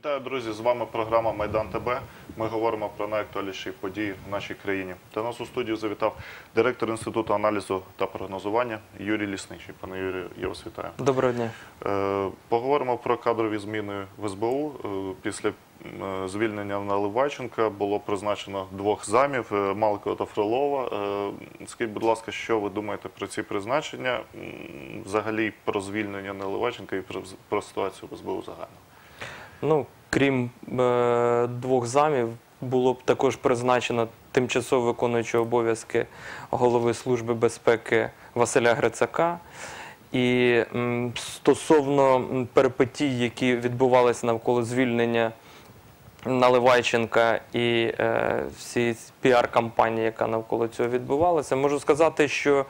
Вітаю, друзі! З вами програма Майдан ТБ. Ми говоримо про найактуальніші події в нашій країні. До нас у студію завітав директор інституту аналізу та прогнозування Юрій Лісничий. Пане Юрію, я вас вітаю. Доброго дня. Е, Поговоримо про кадрові зміни в СБУ. Е, Після звільнення Наливайченка було призначено двох замів е, Малкова та Фролова. Скажіть, будь ласка, що ви думаєте про ці призначення? Взагалі про звільнення Наливайченка і про ситуацію в СБУ загально? Ну, крім е, двох замів, було б також призначено тимчасово виконуючого обов'язки голови Служби безпеки Василя Грицака. І м, стосовно перипетій, які відбувалися навколо звільнення Наливайченка і е, всі піар-кампанії, яка навколо цього відбувалася, можу сказати, що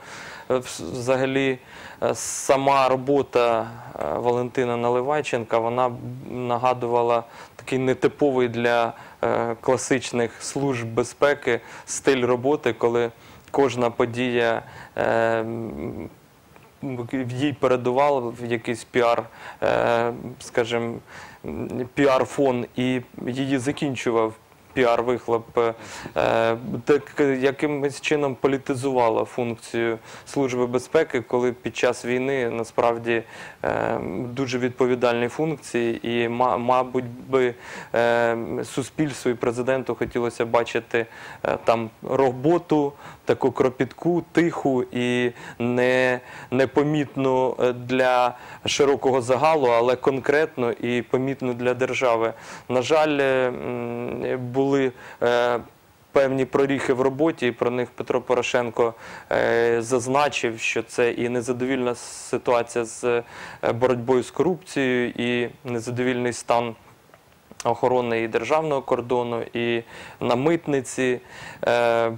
е, взагалі е, сама робота е, Валентина Наливайченка вона нагадувала такий нетиповий для е, класичних служб безпеки стиль роботи, коли кожна подія. е, їй передував якийсь піар, е, скажімо, піар-фон, і її закінчував піар-вихлоп, е, так якимось чином політизувала функцію Служби безпеки, коли під час війни насправді е, дуже відповідальні функції, і, мабуть, би е, суспільству і президенту хотілося бачити е, там роботу, таку кропітку, тиху і не, непомітну е, для широкого загалу, але конкретно і помітну для держави. На жаль, е, були е, певні проріхи в роботі, і про них Петро Порошенко зазначив, що це і незадовільна ситуація з боротьбою з корупцією, і незадовільний стан охорони і державного кордону, і на митниці е,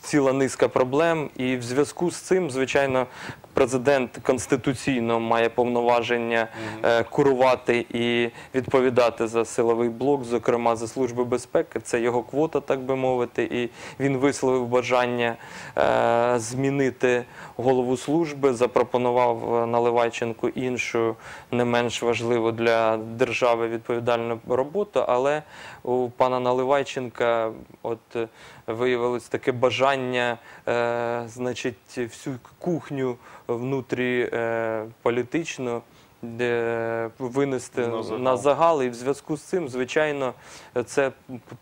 ціла низка проблем. І в зв'язку з цим, звичайно, президент конституційно має повноваження е, курувати і відповідати за силовий блок, зокрема за служби безпеки. Це його квота, так би мовити. І він висловив бажання е, змінити голову служби, запропонував Наливайченку іншу, не менш важливу для держави відповідальну роботу. Але у пана Наливайченка от е, виявилось таке бажання, е, значить, всю кухню внутрі е, політичну. де Винести На загал. на загал, і в зв'язку з цим, звичайно, це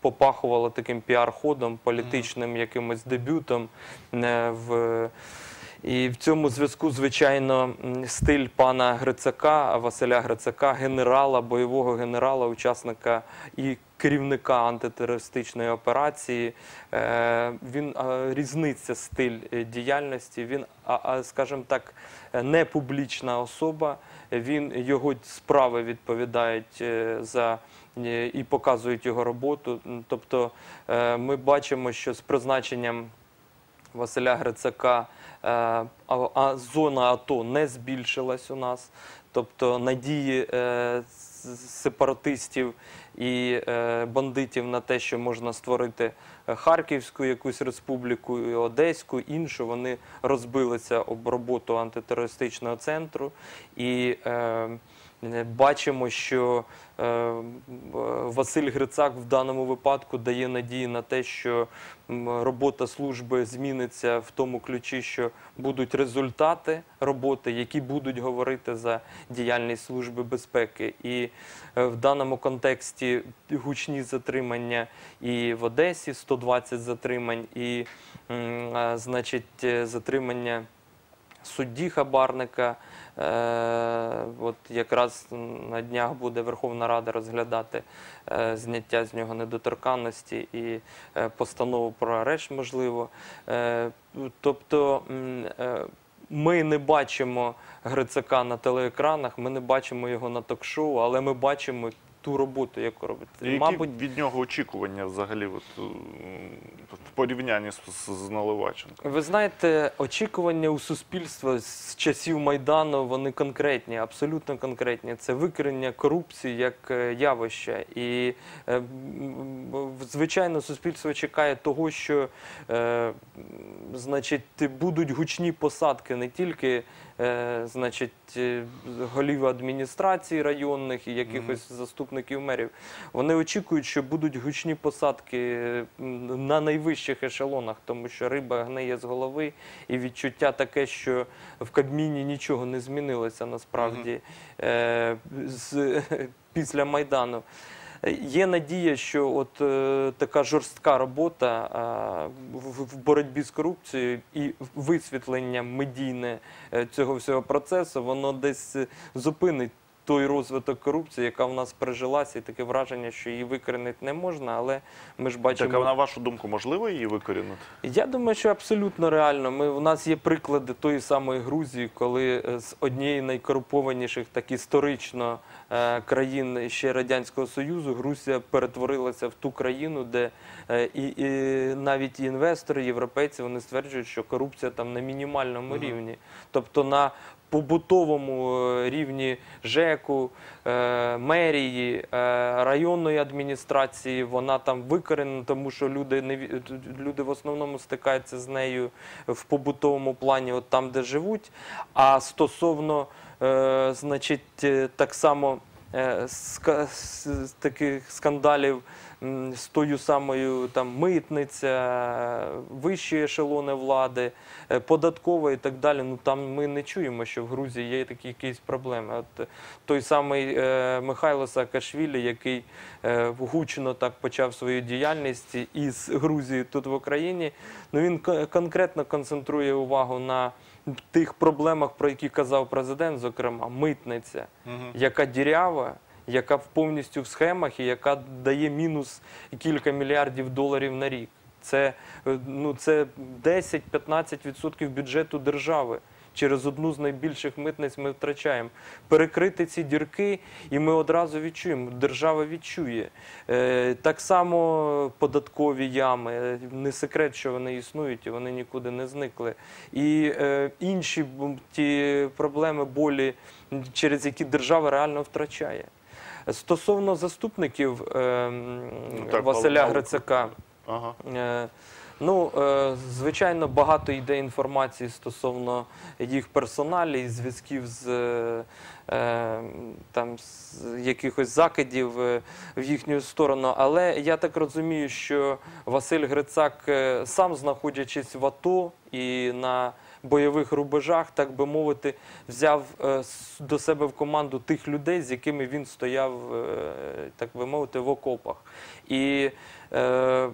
попахувало таким піар-ходом, політичним якимось дебютом е, в. І в цьому зв'язку, звичайно, стиль пана Грицака, Василя Грицака, генерала, бойового генерала, учасника і керівника антитерористичної операції, е, він різниця стиль е, діяльності. Він, скажімо так, не публічна особа. Він його справи відповідають е, за і показують його роботу. Тобто, ми бачимо, що з призначенням. Василя Грицака, е, а, зона АТО не збільшилась у нас. Тобто надії е, сепаратистів і е, бандитів на те, що можна створити Харківську якусь республіку, Одеську, іншу, вони розбилися об роботу антитерористичного центру. І бачимо, що е, Василь Грицак в даному випадку дає надії на те, що робота служби зміниться в тому ключі, що будуть результати роботи, які будуть говорити за діяльність служби безпеки. І е, в даному контексті гучні затримання і в Одесі 120 затримань, і значить е, затримання судді хабарника. Е, от якраз на днях буде Верховна Рада розглядати е, зняття з нього недоторканності і е, постанову про арешт, можливо. Тобто ми не бачимо Грицака на телеекранах, ми не бачимо його на ток-шоу, але ми бачимо ту роботу, яку робить. І Які Мабуть, від нього очікування взагалі от, в порівнянні з, з, з Ви знаєте, очікування у суспільства з часів Майдану вони конкретні, абсолютно конкретні. Це викорення корупції як е, явища. І, е, звичайно, суспільство чекає того, що е, значить, будуть гучні посадки не тільки значить, голів адміністрацій районних і якихось заступників заступників мерів, вони очікують, що будуть гучні посадки на найвищих ешелонах, тому що риба гниє з голови, і відчуття таке, що в Кабміні нічого не змінилося насправді з, після Майдану. Є надія, що от е, така жорстка робота е, в, в боротьбі з корупцією і висвітлення медійне е, цього всього процесу, воно десь зупинить той розвиток корупції, яка в нас прижилася, і таке враження, що її викорінити не можна, але ми ж бачимо. Так, а на вашу думку, можливо її викорінити? Я думаю, що абсолютно реально. Ми, у нас є приклади тої самої Грузії, коли е, з однієї з найкорумпованіших так історично е, країн ще Радянського Союзу Грузія перетворилася в ту країну, де е, і, і навіть інвестори, європейці, вони стверджують, що корупція там на мінімальному рівні. Тобто на побутовому е, рівні ЖЕКу, е, мерії, е, районної адміністрації, вона там викорена, тому що люди люди в основному стикаються з нею в побутовому плані, от там, де живуть. А стосовно, значить, так само таких скандалів з тою самою там митниця, вищі ешелони влади, е, податкова і так далі. Ну там ми не чуємо, що в Грузії є такі якісь проблеми. От е, той самий е, Михайло Саакашвілі, який е, гучно так почав свою діяльність із Грузії тут в Україні. Ну він конкретно концентрує увагу на тих проблемах, про які казав президент, зокрема, митниця, яка дірява. Яка повністю в схемах і яка дає мінус кілька мільярдів доларів на рік. Це, е, ну, це 10-15% бюджету держави. Через одну з найбільших митниць ми втрачаємо. Перекрити ці дірки, і ми одразу відчуємо. Держава відчує. Е, так само податкові ями. Не секрет, що вони існують, і вони нікуди не зникли. І е, інші ті проблеми, болі, через які держава реально втрачає. Стосовно заступників е, м, Ну, так, Василя. Грицака. Ага. Е, Ну, е, звичайно, багато йде інформації стосовно їх персоналі зв'язків з е, там з якихось закидів в їхню сторону. Але я так розумію, що Василь Грицак, сам знаходячись в АТО і на бойових рубежах, так би мовити, взяв е, до себе в команду тих людей, з якими він стояв, е, так би мовити, в окопах. І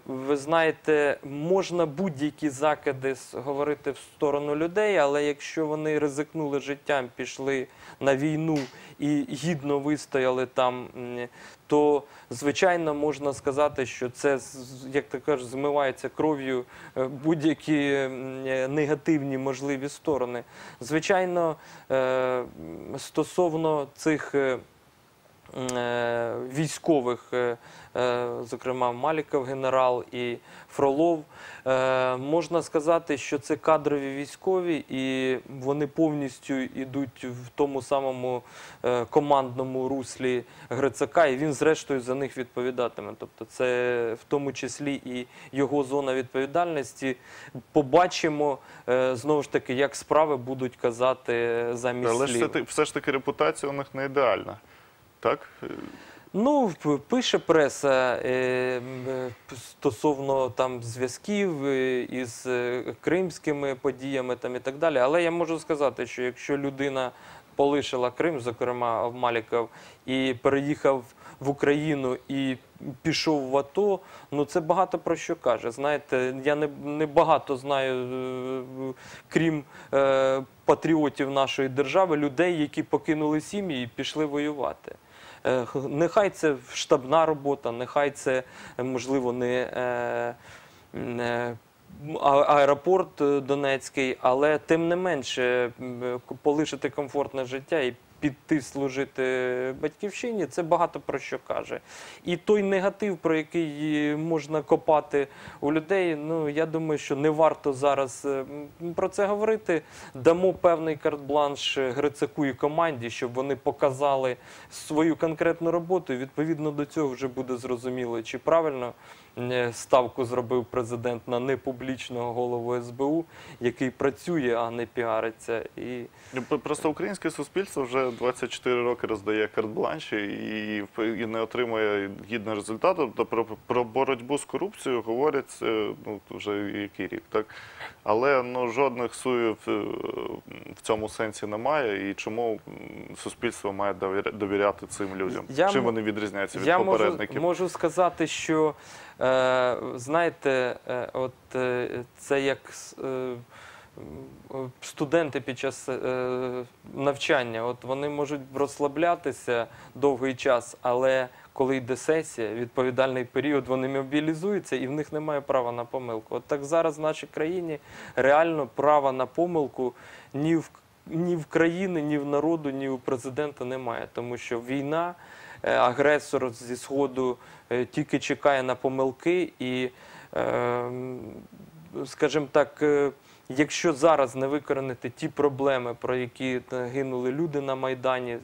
ви знаєте, можна будь-які закиди говорити в сторону людей, але якщо вони ризикнули життям, пішли на війну і гідно вистояли там, то звичайно можна сказати, що це як ти кажеш, змивається кров'ю е, будь-які е, негативні можливі сторони. Звичайно, е, стосовно цих. Е, Військових, е, е, зокрема Маліков генерал і Фролов, можна сказати, що це кадрові військові, і вони повністю йдуть в тому самому командному руслі Грицака, і він, зрештою, за них відповідатиме. Тобто, це в тому числі і його зона відповідальності. Побачимо знову ж таки, як справи будуть казати замість Але слів. все, все ж таки репутація у них не ідеальна. Так? Ну, пише преса е, е, стосовно там зв'язків е, із кримськими подіями там і так далі. Але я можу сказати, що якщо людина полишила Крим, зокрема Маліков, і переїхав в Україну і пішов в АТО, ну це багато про що каже. Знаєте, я не, не багато знаю, е, крім е, патріотів нашої держави, людей, які покинули сім'ї і пішли воювати. Е, Нехай це штабна робота, нехай це е, можливо не е, не аеропорт е, Донецький, але тим не менше полишити комфортне життя і піти служити батьківщині, це багато про що каже. І той негатив, про який можна копати у людей, ну я думаю, що не варто зараз е, про це говорити. Дамо певний карт-бланш е, Грицаку і команді, щоб вони показали свою конкретну роботу. І відповідно до цього вже буде зрозуміло, чи правильно е, ставку зробив президент на непублічного голову СБУ, який працює, а не піариться. І Ну, Просто українське суспільство вже 24 роки роздає карт-бланші і, і не отримує гідного результату. Тобто про, про боротьбу з корупцією говорять е, ну, вже який рік, так? Але ну, жодних суїв е, в цьому сенсі немає. І чому суспільство має довіря- довіряти цим людям? Я Чим вони відрізняються від Я можу, попередників? можу сказати, що е, знаєте, е, от е, це як е, студенти під час е, навчання. От вони можуть розслаблятися довгий час, але коли йде сесія, відповідальний період, вони мобілізуються і в них немає права на помилку. От так зараз в нашій країні реально права на помилку ні в ні в країни, ні в народу, ні у президента немає, тому що війна, е, агресор зі сходу е, тільки чекає на помилки, і, е, скажімо так, е, якщо зараз не викоренити ті проблеми, про які е, гинули люди на майдані,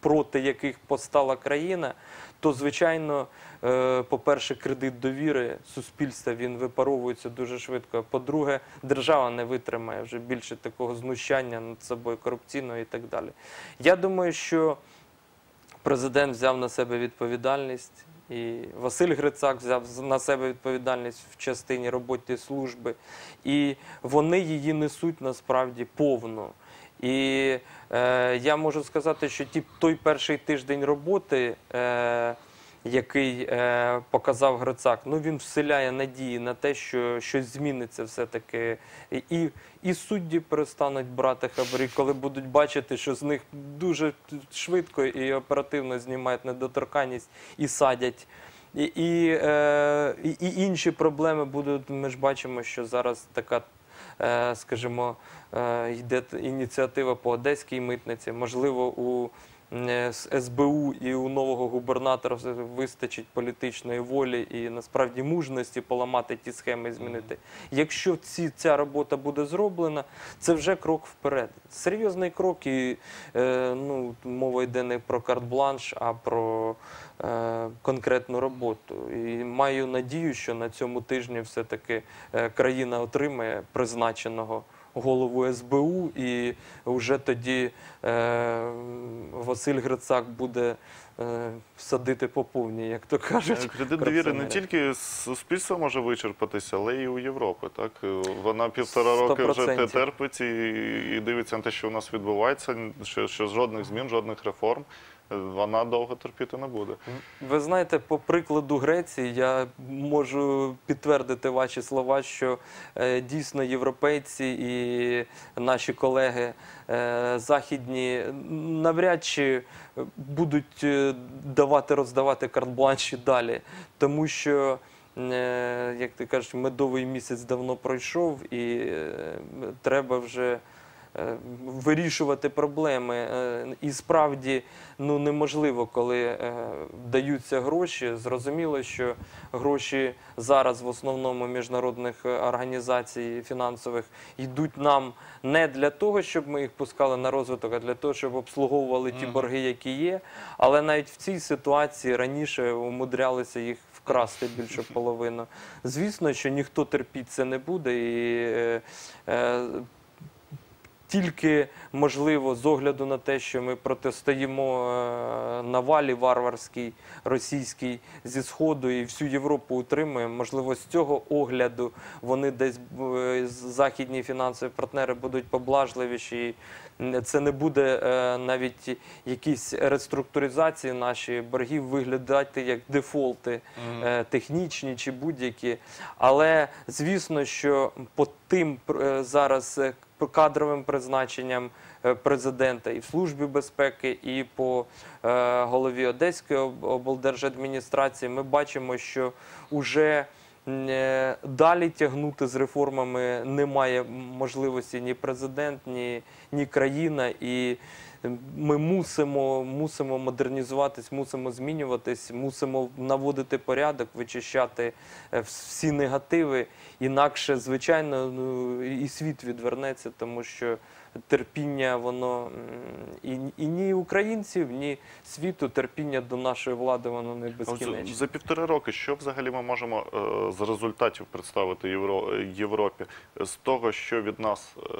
проти яких постала країна, то звичайно, е, по-перше, кредит довіри суспільства він випаровується дуже швидко. По-друге, держава не витримає вже більше такого знущання над собою корупційного і так далі. Я думаю, що президент взяв на себе відповідальність. І Василь Грицак взяв на себе відповідальність в частині роботи служби, і вони її несуть насправді повно. І е, я можу сказати, що ті, той перший тиждень роботи, е, який е, показав Грицак, ну він вселяє надії на те, що щось зміниться все-таки. І- І, і судді перестануть брати хабарі, коли будуть бачити, що з них дуже швидко і оперативно знімають недоторканність і садять. І, і, е, і, інші проблеми будуть. Ми ж бачимо, що зараз така, е, скажімо, е, йде ініціатива по одеській митниці. Можливо, у з СБУ і у нового губернатора вистачить політичної волі і насправді мужності поламати ті схеми і змінити. Якщо ці, ця робота буде зроблена, це вже крок вперед. Серйозний крок, і е, ну, мова йде не про карт-бланш, а про е, конкретну роботу. І маю надію, що на цьому тижні все-таки е, країна отримає призначеного голову СБУ, і вже тоді е, Василь Грицак буде е, садити по повній, як то кажуть. Е, Кредит довіри не тільки з суспільства може вичерпатися, але і у Європи. Так вона півтора роки вже 100%. те- терпить і, і дивиться на те, що у нас відбувається. Що, що жодних змін, жодних реформ вона довго терпіти не буде. Ви знаєте, по прикладу Греції я можу підтвердити ваші слова, що е, дійсно європейці і наші колеги е, західні навряд чи будуть е, давати роздавати карт-бланші далі, тому що. е, Як ти кажеш, медовий місяць давно пройшов, і е, треба вже вирішувати проблеми. Е, І справді ну, неможливо, коли е, даються гроші. Зрозуміло, що гроші зараз в основному міжнародних е, організацій фінансових йдуть нам не для того, щоб ми їх пускали на розвиток, а для того, щоб обслуговували ті борги, які є. Але навіть в цій ситуації раніше умудрялися їх вкрасти більше половину. Звісно, що ніхто терпіти це не буде. І, е, е, тільки можливо з огляду на те, що ми протистоїмо е, навалі варварській російській зі сходу і всю Європу утримуємо. Можливо, з цього огляду вони десь е, західні фінансові партнери будуть поблажливіші. І Це не буде е, навіть якісь реструктуризації наші боргів виглядати як дефолти технічні чи будь-які. Але звісно, що по тим зараз кадровим призначенням е, президента і в службі безпеки, і по е, голові Одеської облдержадміністрації, ми бачимо, що уже е, далі тягнути з реформами немає можливості ні президент, ні, ні країна. І ми мусимо, мусимо модернізуватись, мусимо змінюватись, мусимо наводити порядок, вичищати е, всі негативи. Інакше, звичайно, ну, і світ відвернеться, тому що терпіння, воно і, і ні українців, ні світу терпіння до нашої влади, воно не А безкінечне. За півтори роки, що взагалі ми можемо е, з результатів представити Євро, Європі з того, що від нас е,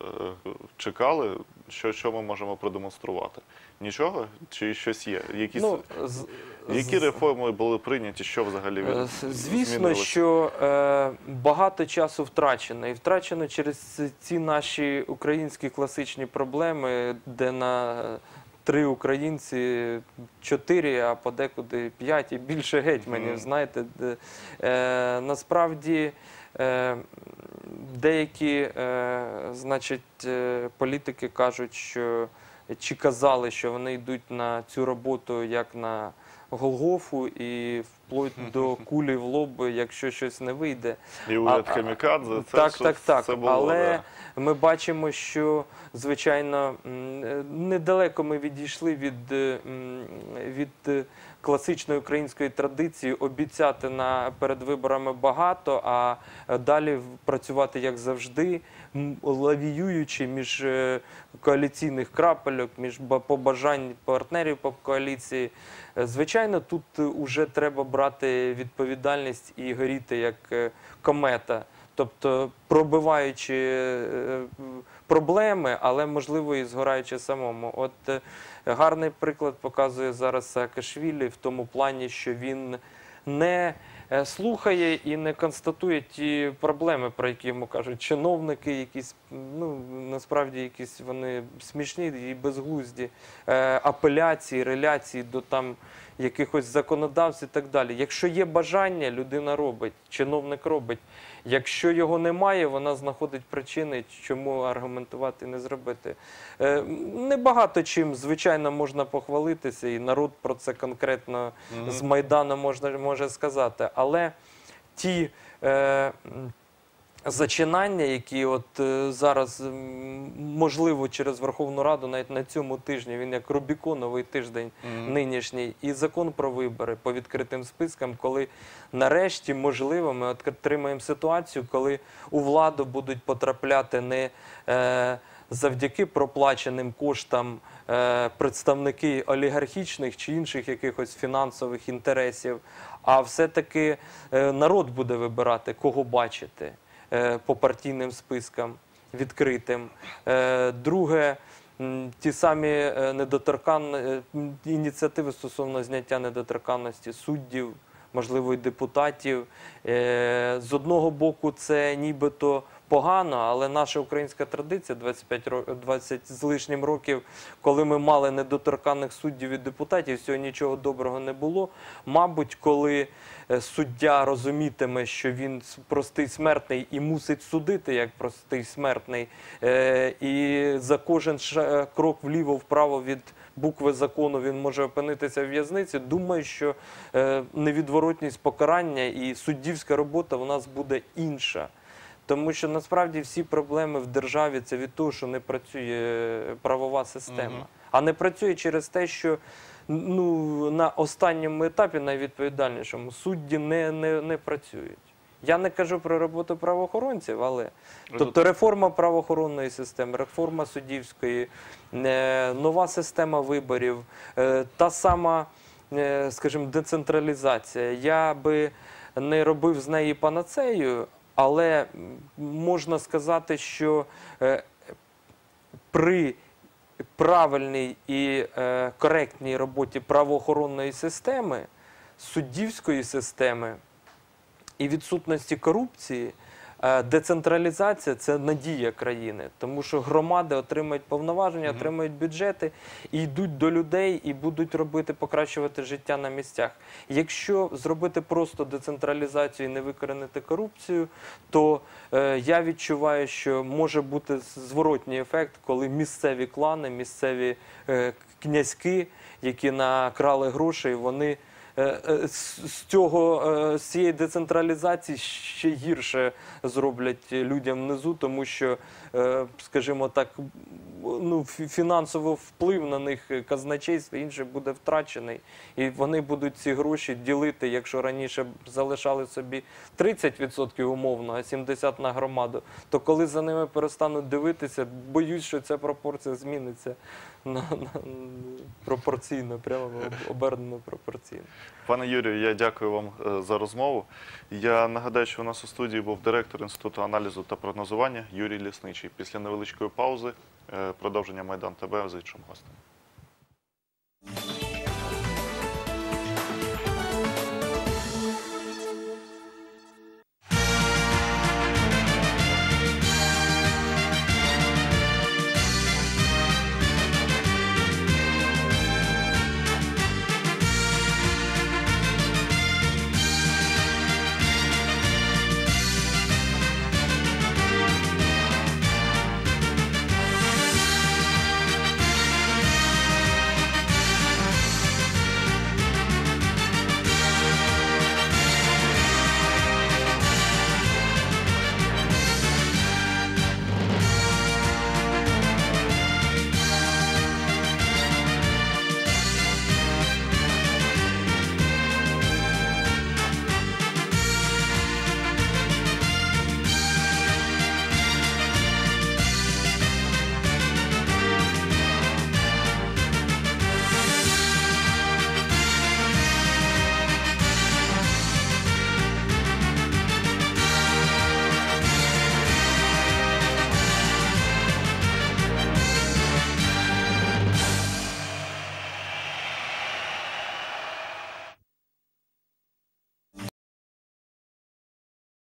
чекали, що, що ми можемо продемонструвати? Нічого? Чи щось є? Якісь, Ну, з- які з- реформи були прийняті? Що взагалі від, Е, Звісно, змінилося? що е, багато часу втрачено, і втрачено через ці наші українські класичні проблеми, де на е, три українці чотири, а подекуди п'ять і більше гетьманів. Знаєте, де, е, насправді. Е, Деякі, е, значить, е, політики кажуть, що чи казали, що вони йдуть на цю роботу як на Голгофу і вплоть до кулі в лоб, якщо щось не вийде. І уряд Камікадзе, це так, так, так. все було. Але да. ми бачимо, що звичайно е, недалеко ми відійшли від, е, від класичної української традиції обіцяти на перед виборами багато, а е, далі працювати як завжди, лавіюючи між е, коаліційних крапельок, між побажань партнерів по коаліції. Е, Звичайно, тут вже треба брати відповідальність і горіти як комета. Тобто пробиваючи е, проблеми, але можливо і згораючи самому. От е, гарний приклад показує зараз Саакашвілі в тому плані, що він не е, слухає і не констатує ті проблеми, про які йому кажуть чиновники, якісь ну насправді якісь вони смішні і безглузді апеляції, реляції до там якихось законодавців і так далі. Якщо є бажання, людина робить, чиновник робить. Якщо його немає, вона знаходить причини, чому аргументувати і не зробити. Е, Небагато чим, звичайно, можна похвалитися, і народ про це конкретно з Майдану можна, може сказати. Але ті е, зачинання, які от е, зараз можливо через Верховну Раду, навіть на цьому тижні, він як Рубіконовий тиждень нинішній, і закон про вибори по відкритим спискам, коли нарешті можливо ми отримаємо ситуацію, коли у владу будуть потрапляти не е, завдяки проплаченим коштам е, представники олігархічних чи інших якихось фінансових інтересів, а все-таки народ буде вибирати, кого бачити по партійним спискам відкритим. Е, Друге, ті самі е, недоторкан... е, ініціативи стосовно зняття недоторканності суддів, можливо, і депутатів. Е, З одного боку, це нібито погано, але наша українська традиція 25 ро- 20 з лишнім років, коли ми мали недоторканних суддів і депутатів, цього нічого доброго не було. Мабуть, коли е, суддя розумітиме, що він простий смертний і мусить судити як простий смертний, е, і за кожен ша- крок вліво-вправо від букви закону він може опинитися в в'язниці. Думаю, що е, невідворотність покарання і суддівська робота в нас буде інша. Тому що насправді всі проблеми в державі це від того, що не працює правова система. А не працює через те, що ну, на останньому етапі, найвідповідальнішому, судді не, не, не працюють. Я не кажу про роботу правоохоронців, але тобто реформа правоохоронної системи, реформа суддівської, е, нова система виборів, е, та сама, е, скажімо, децентралізація. Я би не робив з неї панацею, але можна сказати, що е, при правильній і е, коректній роботі правоохоронної системи, суддівської системи і відсутності корупції, децентралізація це надія країни, тому що громади отримують повноваження, Мгм. отримують бюджети і йдуть до людей і будуть робити, покращувати життя на місцях. Якщо зробити просто децентралізацію і не викоренити корупцію, то е, я відчуваю, що може бути зворотній ефект, коли місцеві клани, місцеві е, князьки, які накрали грошей, вони е, е, з з цього е, з цієї децентралізації ще гірше зроблять людям внизу, тому що, е, скажімо так, ну, фі- фінансово вплив на них казначейство інше буде втрачений, і вони будуть ці гроші ділити, якщо раніше залишали собі 30% умовно, а 70% на громаду, то коли за ними перестануть дивитися, боюсь, що ця пропорція зміниться на, на, пропорційно, прямо обернено пропорційно. Пане Юрію, я дякую вам е, за розмову. Я нагадаю, що у нас у студії був директор інституту аналізу та прогнозування Юрій Лісничий. Після невеличкої паузи е, продовження Майдан ТБ з іншим гостем.